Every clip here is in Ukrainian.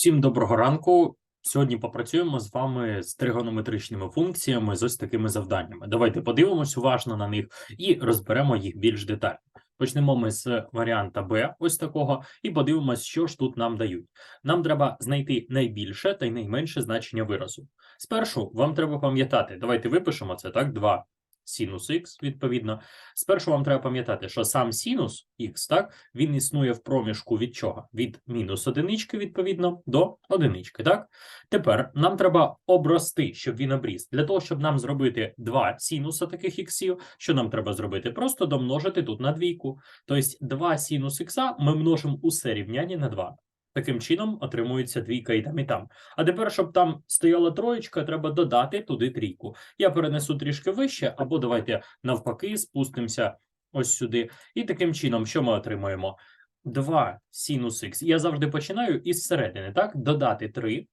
Всім доброго ранку. Сьогодні попрацюємо з вами з тригонометричними функціями з ось такими завданнями. Давайте подивимось уважно на них і розберемо їх більш детально. Почнемо ми з варіанта Б, ось такого, і подивимось, що ж тут нам дають. Нам треба знайти найбільше та й найменше значення виразу. Спершу вам треба пам'ятати, давайте випишемо це так, 2 синус х, відповідно. Спершу вам треба пам'ятати, що сам синус х, так, він існує в проміжку від чого? Від мінус одинички, відповідно, до одинички, так? Тепер нам треба обрости, щоб він обріс. Для того, щоб нам зробити два синуса таких іксів, що нам треба зробити? Просто домножити тут на двійку. Тобто 2 синус х ми множимо усе рівняння на 2. Таким чином отримується двійка і там, і там. А тепер, щоб там стояла троєчка, треба додати туди трійку. Я перенесу трішки вище, або давайте навпаки спустимося ось сюди. І таким чином, що ми отримуємо? 2 синус х. Я завжди починаю із середини, так? Додати 3.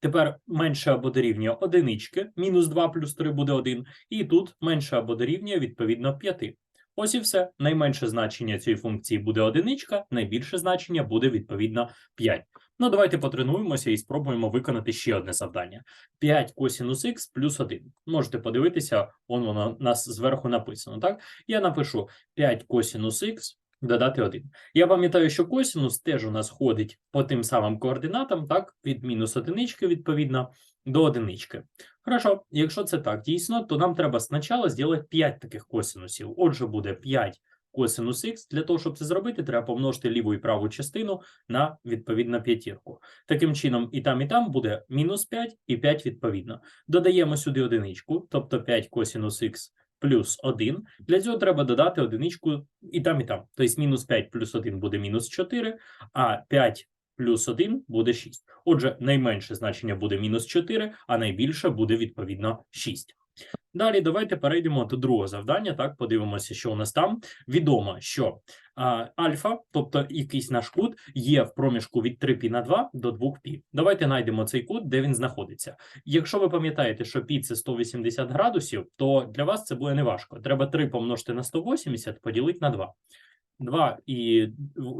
Тепер менше або дорівнює одинички, мінус 2 плюс 3 буде 1. І тут менше або дорівнює, відповідно, 5. Ось і все. Найменше значення цієї функції буде одиничка, найбільше значення буде, відповідно, 5. Ну, давайте потренуємося і спробуємо виконати ще одне завдання. 5 косінус х плюс 1. Можете подивитися, вон воно у нас зверху написано, так? Я напишу 5 косінус х додати 1. Я пам'ятаю, що косінус теж у нас ходить по тим самим координатам, так, від мінус одинички, відповідно, до одинички. Хорошо, якщо це так дійсно, то нам треба спочатку зробити 5 таких косинусів. Отже, буде 5 косинус х. Для того, щоб це зробити, треба помножити ліву і праву частину на відповідно п'ятірку. Таким чином, і там, і там буде мінус 5 і 5 відповідно. Додаємо сюди одиничку, тобто 5 косинус х плюс 1. Для цього треба додати одиничку і там, і там. Тобто мінус 5 плюс 1 буде мінус 4, а 5 плюс 1 буде 6. Отже, найменше значення буде мінус 4, а найбільше буде відповідно 6. Далі давайте перейдемо до другого завдання. Так, подивимося, що у нас там. Відомо, що а, альфа, тобто якийсь наш кут, є в проміжку від 3π на 2 до 2π. Давайте знайдемо цей кут, де він знаходиться. Якщо ви пам'ятаєте, що π – це 180 градусів, то для вас це буде неважко. Треба 3 помножити на 180, поділити на 2. 2 і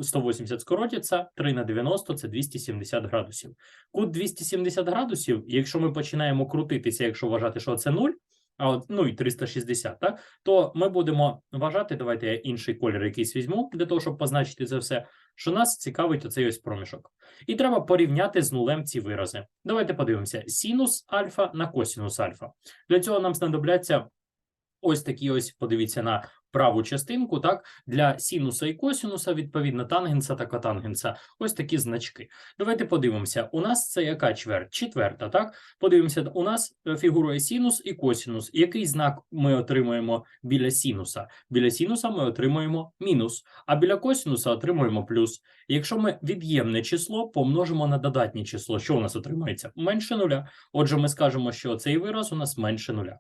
180 скоротяться, 3 на 90 – це 270 градусів. Кут 270 градусів, якщо ми починаємо крутитися, якщо вважати, що це 0, а от, ну і 360, так, то ми будемо вважати, давайте я інший колір якийсь візьму, для того, щоб позначити це все, що нас цікавить оцей ось проміжок. І треба порівняти з нулем ці вирази. Давайте подивимося: синус альфа на косінус альфа. Для цього нам знадобляться ось такі ось, подивіться на праву частинку, так, для синуса і косінуса, відповідно, тангенса та котангенса, ось такі значки. Давайте подивимося, у нас це яка чверть? Четверта, так? Подивимося, у нас е, фігурує синус і косінус. Який знак ми отримуємо біля синуса? Біля синуса ми отримуємо мінус, а біля косінуса отримуємо плюс. Якщо ми від'ємне число помножимо на додатнє число, що у нас отримається? Менше нуля. Отже, ми скажемо, що цей вираз у нас менше нуля.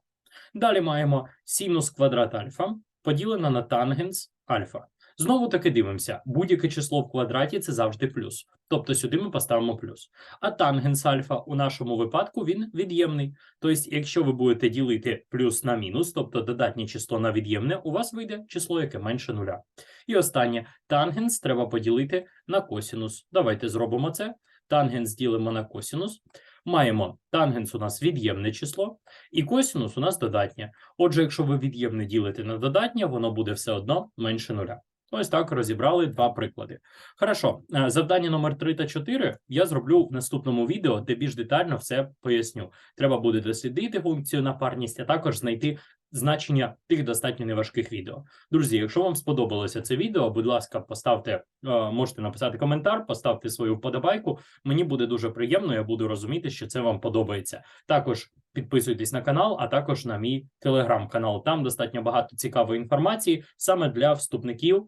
Далі маємо синус квадрат альфа поділено на тангенс альфа. Знову таки дивимося, будь-яке число в квадраті це завжди плюс. Тобто сюди ми поставимо плюс. А тангенс альфа у нашому випадку він від'ємний. Тобто, якщо ви будете ділити плюс на мінус, тобто додатнє число на від'ємне, у вас вийде число, яке менше нуля. І останнє тангенс треба поділити на косінус. Давайте зробимо це. Тангенс ділимо на косінус. Маємо тангенс у нас від'ємне число, і косінус у нас додатнє. Отже, якщо ви від'ємне ділите на додатнє, воно буде все одно менше нуля. Ось так розібрали два приклади. Хорошо, е, завдання номер 3 та 4 я зроблю в наступному відео, де більш детально все поясню. Треба буде дослідити функцію напарність, а також знайти значення тих достатньо неважких відео. Друзі, якщо вам сподобалося це відео, будь ласка, поставте, е, можете написати коментар, поставте свою вподобайку. Мені буде дуже приємно, я буду розуміти, що це вам подобається. Також підписуйтесь на канал, а також на мій телеграм-канал. Там достатньо багато цікавої інформації саме для вступників.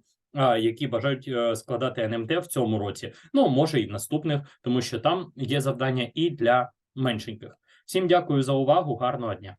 Які бажають е, складати НМТ в цьому році, ну може і наступних, тому що там є завдання і для меншеньких. Всім дякую за увагу. Гарного дня.